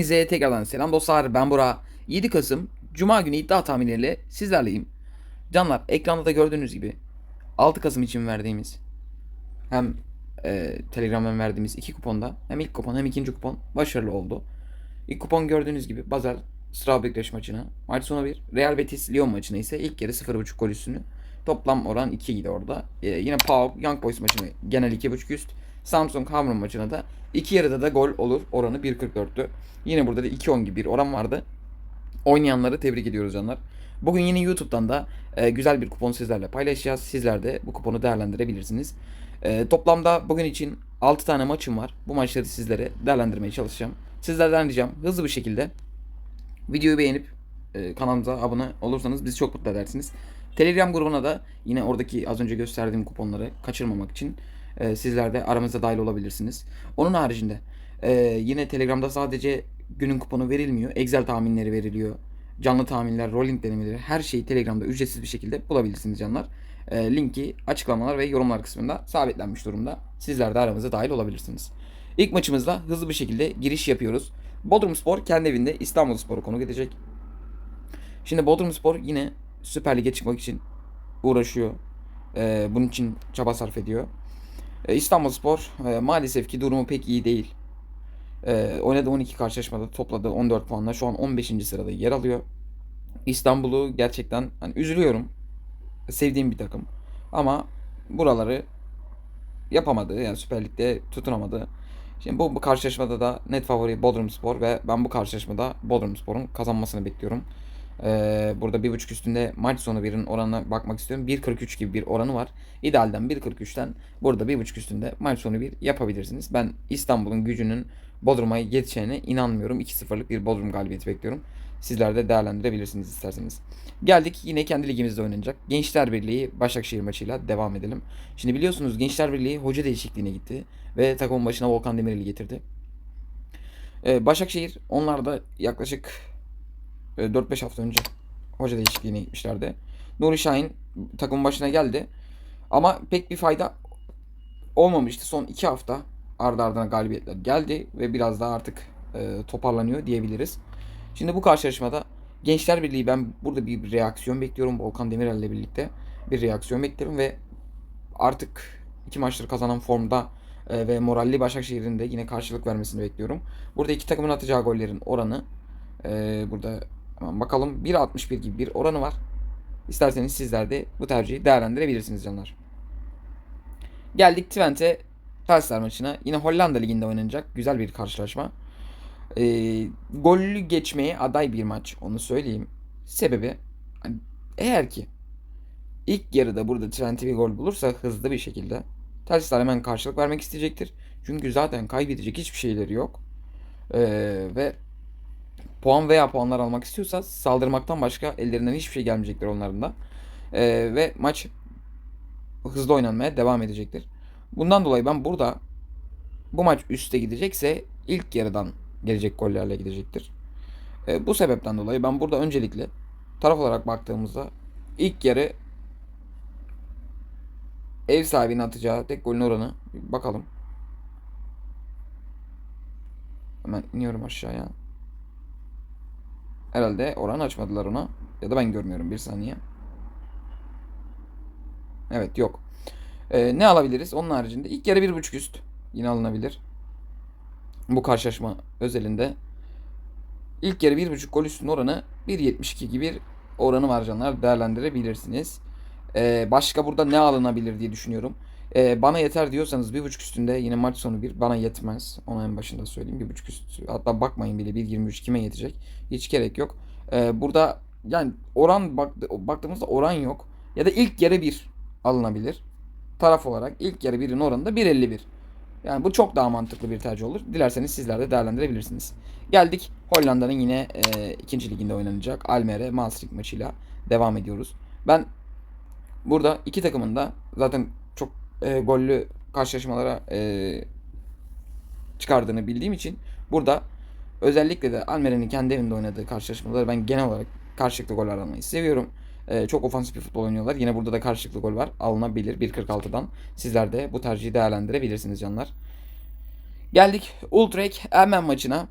Hepinize tekrardan selam dostlar. Ben Bora. 7 Kasım Cuma günü iddia tahminleriyle sizlerleyim. Canlar ekranda da gördüğünüz gibi 6 Kasım için verdiğimiz hem e, Telegram'dan verdiğimiz iki kuponda hem ilk kupon hem ikinci kupon başarılı oldu. İlk kupon gördüğünüz gibi Basel Strasbourg Beşiktaş maçına, maç sonu 1, Real Betis Lyon maçına ise ilk yarı 0.5 gol üstünü. Toplam oran 2 idi orada. E, yine PAOK Young Boys maçına genel 2.5 üst. Samsung Hamrun maçına da iki yarıda da gol olur. Oranı 1.44'tü. Yine burada da 2.10 gibi bir oran vardı. Oynayanları tebrik ediyoruz canlar. Bugün yine YouTube'dan da e, güzel bir kupon sizlerle paylaşacağız. Sizler de bu kuponu değerlendirebilirsiniz. E, toplamda bugün için 6 tane maçım var. Bu maçları sizlere değerlendirmeye çalışacağım. Sizlerden ricam hızlı bir şekilde videoyu beğenip e, kanalımıza abone olursanız bizi çok mutlu edersiniz. Telegram grubuna da yine oradaki az önce gösterdiğim kuponları kaçırmamak için e, sizler de aramıza dahil olabilirsiniz. Onun haricinde e, yine Telegram'da sadece günün kuponu verilmiyor. Excel tahminleri veriliyor. Canlı tahminler, rolling denemeleri her şeyi Telegram'da ücretsiz bir şekilde bulabilirsiniz canlar. E, linki açıklamalar ve yorumlar kısmında sabitlenmiş durumda. Sizler de aramıza dahil olabilirsiniz. İlk maçımızda hızlı bir şekilde giriş yapıyoruz. Bodrum Spor kendi evinde İstanbul Spor'u konuk edecek. Şimdi Bodrum Spor yine Süper Lig'e çıkmak için uğraşıyor. Ee, bunun için çaba sarf ediyor. Ee, İstanbul Spor e, maalesef ki durumu pek iyi değil. Ee, oynadığı 12 karşılaşmada topladığı 14 puanla şu an 15. sırada yer alıyor. İstanbul'u gerçekten hani üzülüyorum. Sevdiğim bir takım. Ama buraları yapamadı. Yani Süper Lig'de tutunamadı. Şimdi bu, bu karşılaşmada da net favori Bodrumspor ve ben bu karşılaşmada Bodrumspor'un kazanmasını bekliyorum. Ee, burada bir buçuk üstünde maç sonu birin oranına bakmak istiyorum. 1.43 gibi bir oranı var. İdealden 1.43'ten burada bir buçuk üstünde maç sonu bir yapabilirsiniz. Ben İstanbul'un gücünün Bodrum'a yetişeceğine inanmıyorum. 2-0'lık bir Bodrum galibiyeti bekliyorum. Sizler de değerlendirebilirsiniz isterseniz. Geldik yine kendi ligimizde oynanacak. Gençler Birliği Başakşehir maçıyla devam edelim. Şimdi biliyorsunuz Gençler Birliği hoca değişikliğine gitti ve takımın başına Volkan Demirel'i getirdi. Ee, Başakşehir onlar da yaklaşık 4-5 hafta önce hoca değişikliğine gitmişlerdi. Nuri Şahin takımın başına geldi. Ama pek bir fayda olmamıştı. Son 2 hafta ardı ardına galibiyetler geldi ve biraz daha artık e, toparlanıyor diyebiliriz. Şimdi bu karşılaşmada Gençler Birliği ben burada bir reaksiyon bekliyorum. Volkan Demirel ile birlikte bir reaksiyon bekliyorum ve artık iki maçları kazanan formda e, ve moralli Başakşehir'in de yine karşılık vermesini bekliyorum. Burada iki takımın atacağı gollerin oranı e, burada hemen bakalım 1.61 gibi bir oranı var. İsterseniz sizler de bu tercihi değerlendirebilirsiniz canlar. Geldik Twente Telstar maçına. Yine Hollanda Ligi'nde oynanacak. Güzel bir karşılaşma. E, gollü geçmeye aday bir maç. Onu söyleyeyim. Sebebi hani eğer ki ilk yarıda burada Twente bir gol bulursa hızlı bir şekilde Telstar hemen karşılık vermek isteyecektir. Çünkü zaten kaybedecek hiçbir şeyleri yok. Ee, ve puan veya puanlar almak istiyorsa saldırmaktan başka ellerinden hiçbir şey gelmeyecektir onların da. Ee, ve maç hızlı oynanmaya devam edecektir. Bundan dolayı ben burada bu maç üste gidecekse ilk yarıdan gelecek gollerle gidecektir. Ee, bu sebepten dolayı ben burada öncelikle taraf olarak baktığımızda ilk yarı ev sahibinin atacağı tek golün oranı bakalım. Hemen iniyorum aşağıya. Herhalde oran açmadılar ona. Ya da ben görmüyorum bir saniye. Evet yok. Ee, ne alabiliriz? Onun haricinde ilk yarı bir buçuk üst. Yine alınabilir. Bu karşılaşma özelinde. İlk yarı bir buçuk gol üstün oranı 1.72 gibi bir oranı var canlar. Değerlendirebilirsiniz. Ee, başka burada ne alınabilir diye düşünüyorum. Ee, bana yeter diyorsanız bir buçuk üstünde yine maç sonu bir bana yetmez. Onu en başında söyleyeyim. Bir buçuk üst. Hatta bakmayın bile 1.23 kime yetecek. Hiç gerek yok. Ee, burada yani oran bak, baktığımızda oran yok. Ya da ilk yarı bir alınabilir. Taraf olarak ilk yarı birin oranı da 1.51. Yani bu çok daha mantıklı bir tercih olur. Dilerseniz sizler de değerlendirebilirsiniz. Geldik Hollanda'nın yine e, ikinci liginde oynanacak Almere Maastricht maçıyla devam ediyoruz. Ben Burada iki takımın da zaten e, gollü karşılaşmalara e, çıkardığını bildiğim için burada özellikle de Almere'nin kendi evinde oynadığı karşılaşmaları ben genel olarak karşılıklı gol aramayı seviyorum. E, çok ofansif bir futbol oynuyorlar. Yine burada da karşılıklı gol var. Alınabilir 1.46'dan. Sizler de bu tercihi değerlendirebilirsiniz canlar. Geldik Ultrek Ermen maçına.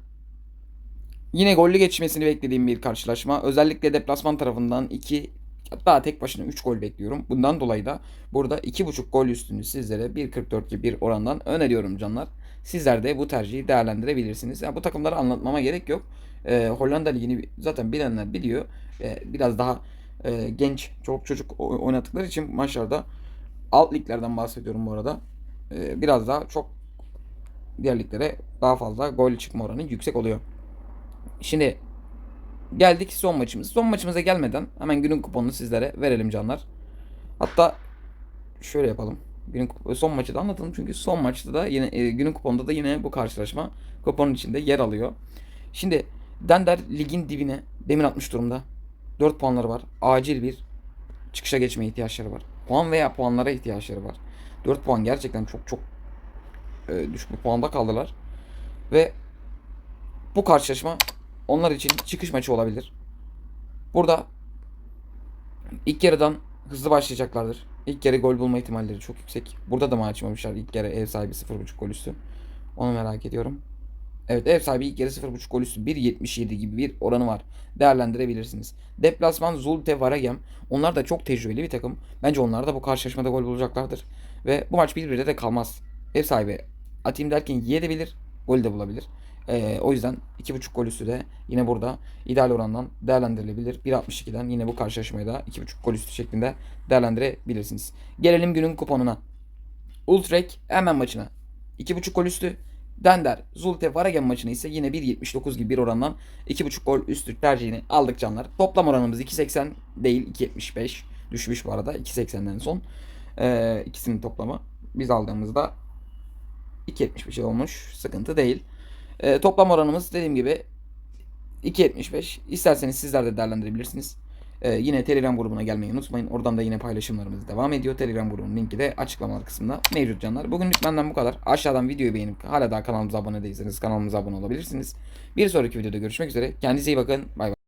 Yine gollü geçmesini beklediğim bir karşılaşma. Özellikle deplasman tarafından 2 hatta tek başına 3 gol bekliyorum. Bundan dolayı da burada 2.5 gol üstünü sizlere 1.44 gibi bir orandan öneriyorum canlar. Sizler de bu tercihi değerlendirebilirsiniz. Yani bu takımları anlatmama gerek yok. Ee, Hollanda Ligi'ni zaten bilenler biliyor. Ee, biraz daha e, genç, çoluk çocuk oynattıkları için maçlarda alt liglerden bahsediyorum bu arada. Ee, biraz daha çok diğer liglere daha fazla gol çıkma oranı yüksek oluyor. Şimdi geldik son maçımız. Son maçımıza gelmeden hemen günün kuponunu sizlere verelim canlar. Hatta şöyle yapalım. Günün kup- son maçı da anlatalım çünkü son maçta da yine e, günün kuponunda da yine bu karşılaşma kuponun içinde yer alıyor. Şimdi Dender ligin dibine demin atmış durumda. 4 puanları var. Acil bir çıkışa geçmeye ihtiyaçları var. Puan veya puanlara ihtiyaçları var. 4 puan gerçekten çok çok e, düşük bir puanda kaldılar. Ve bu karşılaşma onlar için çıkış maçı olabilir. Burada ilk yarıdan hızlı başlayacaklardır. İlk yarı gol bulma ihtimalleri çok yüksek. Burada da mı açmamışlar ilk yarı ev sahibi 0.5 gol üstü. Onu merak ediyorum. Evet ev sahibi ilk yarı 0.5 gol üstü 1.77 gibi bir oranı var. Değerlendirebilirsiniz. Deplasman Zulte Varagem. Onlar da çok tecrübeli bir takım. Bence onlar da bu karşılaşmada gol bulacaklardır. Ve bu maç birbirine de kalmaz. Ev sahibi atayım derken yiyebilir. Gol de bulabilir. Ee, o yüzden 2.5 gol üstü de yine burada ideal orandan değerlendirilebilir. 1.62'den yine bu karşılaşmayı da 2.5 gol üstü şeklinde değerlendirebilirsiniz. Gelelim günün kuponuna. Ultrek hemen maçına. 2.5 gol üstü. Dender, Zulte, Varagen maçını ise yine 1.79 gibi bir orandan 2.5 gol üstü tercihini aldık canlar. Toplam oranımız 2.80 değil 2.75. Düşmüş bu arada 2.80'den son. Ee, ikisinin toplamı biz aldığımızda 2.75 olmuş. Sıkıntı değil. Ee, toplam oranımız dediğim gibi 2.75. İsterseniz sizler de değerlendirebilirsiniz. Ee, yine Telegram grubuna gelmeyi unutmayın. Oradan da yine paylaşımlarımız devam ediyor. Telegram grubunun linki de açıklamalar kısmında mevcut canlar. Bugünlük benden bu kadar. Aşağıdan videoyu beğenip hala daha kanalımıza abone değilseniz kanalımıza abone olabilirsiniz. Bir sonraki videoda görüşmek üzere. Kendinize iyi bakın. Bay bay.